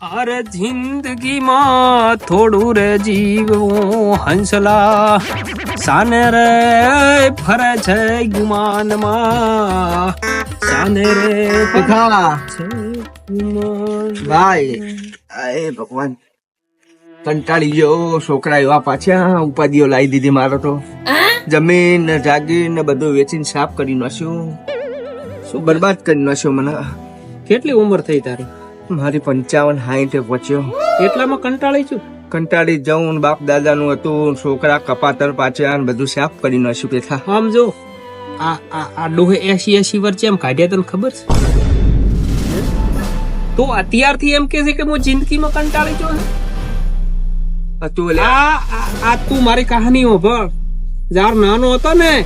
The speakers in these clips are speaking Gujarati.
અરે જિંદગીમાં થોડું રે જીવવું હંસલા સાને રે ફરે છે ગુમાનમાં સાને રે ફરે ભાઈ એ ભગવાન કંટાળી ગયો છોકરા એવા પાછા ઉપાધિઓ લાવી દીધી મારો તો જમીન ને જાગીર ને બધું વેચીને સાફ કરી નાખ્યું. શું બરબાદ કરી નાખ્યો મને? કેટલી ઉંમર થઈ તારી? મારી પંચાવન હાઈઠે પહોંચ્યો. એટલામાં કંટાળી છું. કંટાળી જવું બાપ દાદાનું હતું છોકરા કપાતર પાછા બધું સાફ કરી નાખ્યું પેથા આમ જો આ આ આ ડોહે એસી એસી વર્ષે એમ કાઢ્યા તને ખબર છે? તો અત્યારથી એમ કે છે કે હું જિંદગીમાં કંટાળી છું. હતું આ- આ તું મારી કહાની હોભળ જાર નાનો હતો ને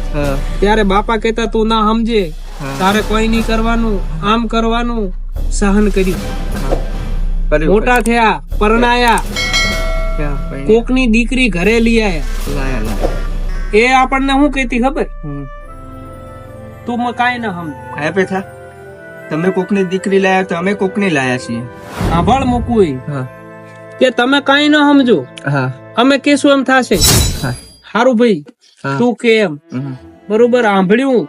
ત્યારે બાપા કહેતા તું ના સમજે. તારે કોઈ નહીં કરવાનું આમ કરવાનું. સહન કર્યું. મોટા થયા પરણાયા. કોકની દીકરી ઘરે લઈ આયા. એ આપણને શું કહેતી ખબર? તું મ કાંઈ ન હમ. હા પેથા તમે કોકની દીકરી લાયા તો અમે કોકની લાયા છીએ. સાંભળ મૂકવું હા. કે તમે કાંઈ ના સમજો હા. અમે કેશું એમ થાશે? સારું હારું ભાઈ. તું કે એમ. બરોબર આંભળ્યું.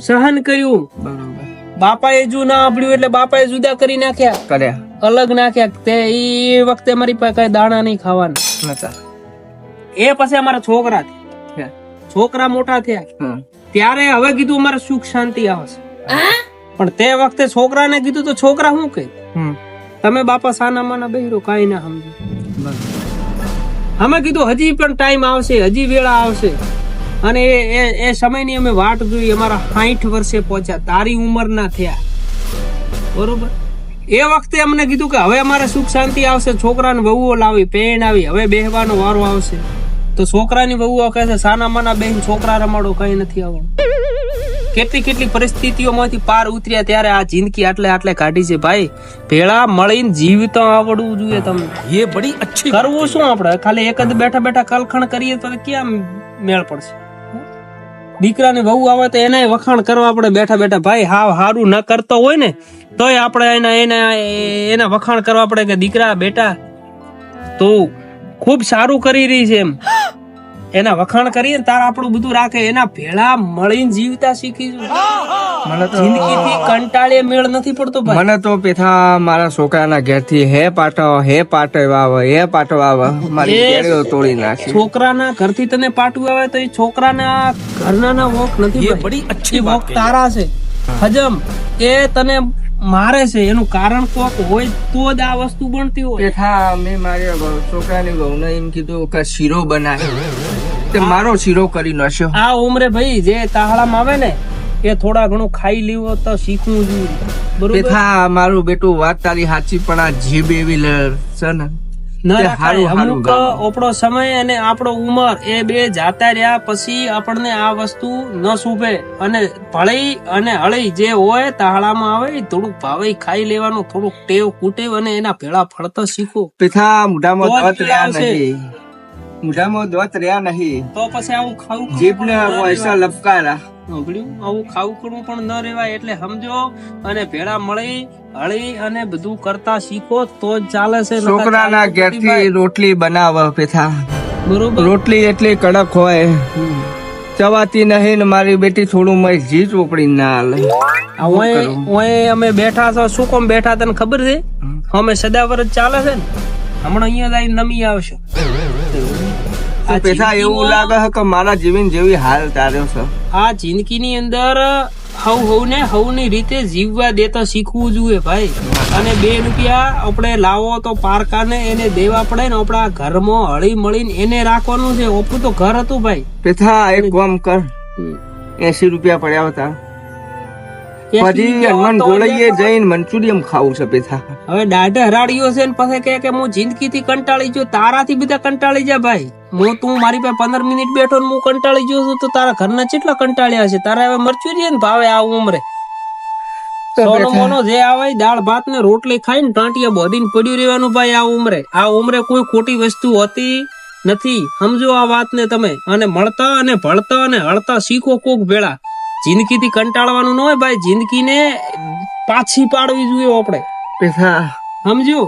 સહન કર્યું. બાપાએ જો ના સાંભળ્યું એટલે બાપાએ જુદા કરી નાખ્યા. કર્યા. અલગ નાખ્યા. તે એ વખતે મારી પાસે કઈ દાણા નહીં ખાવાના. નતા એ પછી અમારા છોકરા થયા. છોકરા મોટા થયા. ત્યારે હવે કીધું અમારે સુખ શાંતિ આવશે. પણ તે વખતે છોકરાને કીધું તો છોકરા શું કહે? હમ. તમે બાપા સાના માના બહેરો કાંઈ ના સમજો. અમે કીધું હજી પણ ટાઈમ આવશે હજી વેળા આવશે. અને એ એ એ સમયની અમે વાટ જોઈ અમારા સાઠ વર્ષે પહોંચ્યા. તારી ઉંમરના થયા. બરોબર? એ વખતે અમને કીધું કે હવે અમારે સુખ શાંતિ આવશે છોકરાને વહુઓ લાવી પેણ આવી હવે બેહવાનો વારો આવશે. તો છોકરાની વહુઓ કહે છે સાના માના બેન છોકરા રમાડો કઈ નથી આવવાનું કેટલી કેટલી પરિસ્થિતિઓમાંથી પાર ઉતર્યા ત્યારે આ જિંદગી આટલે આટલે કાઢી છે. ભાઈ ભેળા મળીને જીવતા આવડવું જોઈએ તમને. એ બડી અચ્છી કરવું શું આપણે? ખાલી એક જ બેઠા બેઠા કલખણ કરીએ તો કેમ મેળ પડશે? દીકરાને વહુ આવે તો એને વખાણ કરવા આપણે બેઠા બેઠા, ભાઈ, હાવ હારું ન કરતો હોય ને, તોય આપણે એના એના એના વખાણ કરવા પડે કે દીકરા, બેટા, તો ખૂબ સારું કરી રહી છે એમ. એના વખાણ કરીએ ને, તાર આપણું બધું રાખે. એના ભેળા મળીને જીવતા શીખીશું. મને તો પેથા મારા છોકરાના ઘેરથી હે પાટો હે પાટવા આવે હે પાટવા આવે. મારી ઘેરીઓ તોડી નાખી. છોકરાના ઘરથી તને પાટું આવે તો એ છોકરાના ઘરના વોક નથી એ બડી અચ્છી વોક તારા છે. હજમ. એ તને મારે છે. એનું કારણ કોક હોય તો જ આ વસ્તુ બનતી હોય. પેથા મેં મારે છોકરાની વહુને એમ કીધું કે શીરો બનાવે તે મારો શીરો કરી નાખ્યો. આ ઉમરે ભાઈ જે તાહળામાં આવે ને એ થોડા ઘણું ખાઈ લેવો તો શીખવું જોઈએ. બરોબર? પેથા મારું બેટું વાત તારી સાચી પણ આ જીભ એવી છે ને? અમુક આપણો સમય અને આપણો ઉંમર એ બે જાતા રહ્યા પછી આપણને આ વસ્તુ ન શોભે. અને ભળી અને હળી જે હોય તાળામાં આવે થોડુંક ભાવે ખાઈ લેવાનું થોડુંક ટેવ કુટેવ અને એના ભેળા ફળતો શીખો. પેથા મોઢામાં દોત રહ્યા. નહીં. મોઢામાં દોત રહ્યા નહીં. તો પછી આવું ખાવું જીભને પૈસા લપકારા. સાંભળ્યું? આવું ખાવું કરવું પણ ન રેવાય એટલે સમજો અને ભેળા મળી હળી અને બધું કરતા શીખો તો જ ચાલે છે. છોકરાના ઘેરથી રોટલી બનાવે પેથા બરોબર. રોટલી એટલી કડક હોય. ચવાતી નહીં ને મારી બેટી થોડું મય જી ચોપડી ના હાલે ઓય અમે બેઠા છો. શું કોમ બેઠા? તને ખબર છે? અમે સદાવર જ ચાલે છે ને? હમણાં અહીંયા જઈને નમી આવશે. તો પેથા એવું લાગે છે કે મારા જીવન જેવી હાલ તાર્યો છે? આ જિંદગીની અંદર હવ હવને હવની રીતે જીવવા દેતા શીખવું જોઈએ ભાઈ. અને બે રૂપિયા આપણે લાવો તો પારકાને એને દેવા પડે ને આપણા ઘરમાં હળી મળીને એને રાખવાનું છે. ઓપું તો ઘર હતું ભાઈ. પેથા એક કામ કર. એસી રૂપિયા પડ્યા હતા. પછી હનુમાન ગોળીએ જઈને મંચુરિયમ ખાવું છે પેથા હવે દાઢે હરાડ્યો છે ને પછી કહે કે હું જિંદગી થી કંટાળી ગયો તારાથી બધા કંટાળી જા ભાઈ. હું તું મારી પાસે પંદર મિનિટ બેઠો ને હું કંટાળી ગયો છું તો તારા ઘરના કેટલા કંટાળ્યા છે? તારા હવે ને ભાવે આ ઉમરે. સોનો મોનો જે આવે દાળ ભાત ને રોટલી ખાઈને ટાંટિયા બોધીને પડ્યું રહેવાનું ભાઈ આ ઉમરે. આ ઉમરે કોઈ ખોટી વસ્તુ હોતી નથી. સમજો આ વાતને તમે. અને મળતા અને ભળતા અને હળતા શીખો કોક ભેળા. જિંદગીથી કંટાળવાનું ન હોય ભાઈ જિંદગીને પાછી પાડવી જોઈએ આપણે. સમજ્યું સમજ્યો?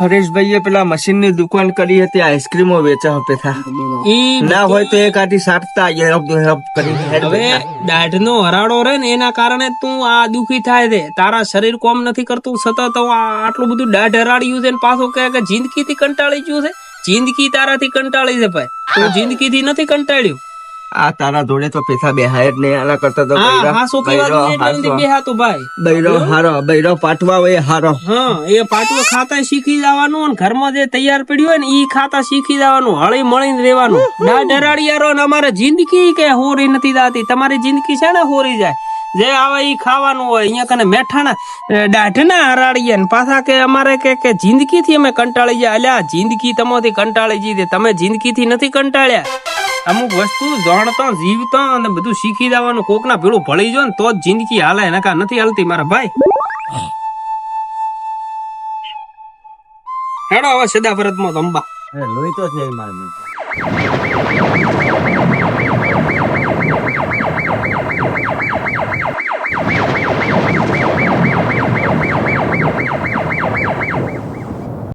હરેશભાઈએ પેલા મશીનની દુકાન કરી હતી આઈસ્ક્રીમો વેચા પેથા ઈ ના હોય તો એક આટી સાટતા હવે. દાઢનો હરાડો રહે ને એના કારણે તું આ દુખી થાય છે. તારા શરીર કોમ નથી કરતું સતત આટલું બધું દાઢ હરાડ્યું છે ને પાછું કહે કે જિંદગી થી કંટાળી ગયું છે? જિંદગી તારાથી કંટાળી છે ભાઈ. તું જિંદગી થી નથી કંટાળ્યું. આ તારા જોડે તો પૈસા બેહાય જ નહીં. આના કરતા તો હા જોઈએ એટલે નથી હાસો. ભાઈ. બૈરો હારો બૈરો પાટવા હોય હારો. હા એ પાટવો ખાતા શીખી જવાનું અને ઘરમાં જે તૈયાર પડ્યું હોય ને ઈ ખાતા શીખી જવાનું હળી મળીને રહેવાનું. દાઢ હરાડિયારો ને અમારે જિંદગી કે હોરી નથી જાતી. તમારી જિંદગી છે ને હોરી જાય. જે આવે એ ખાવાનું હોય, અહીંયા કને મેઠાના દાઢના હરાડીએ ને પાછા કે અમારે કે કે જિંદગીથી અમે કંટાળી ગયા. અલ્યા જિંદગી તમોથી કંટાળી જીધી તમે જિંદગીથી નથી કંટાળ્યા. અમુક વસ્તુ જાણતા, જીવતા અને બધું શીખી જવાનું. કોકના ભેળું ભળી જો ને તો જ જિંદગી હાલે. એના કા નથી હાલતી મારા ભાઈ? હેડો હવે સદા ભરતમાં રમવા લોહી તો છે મારે Yeah.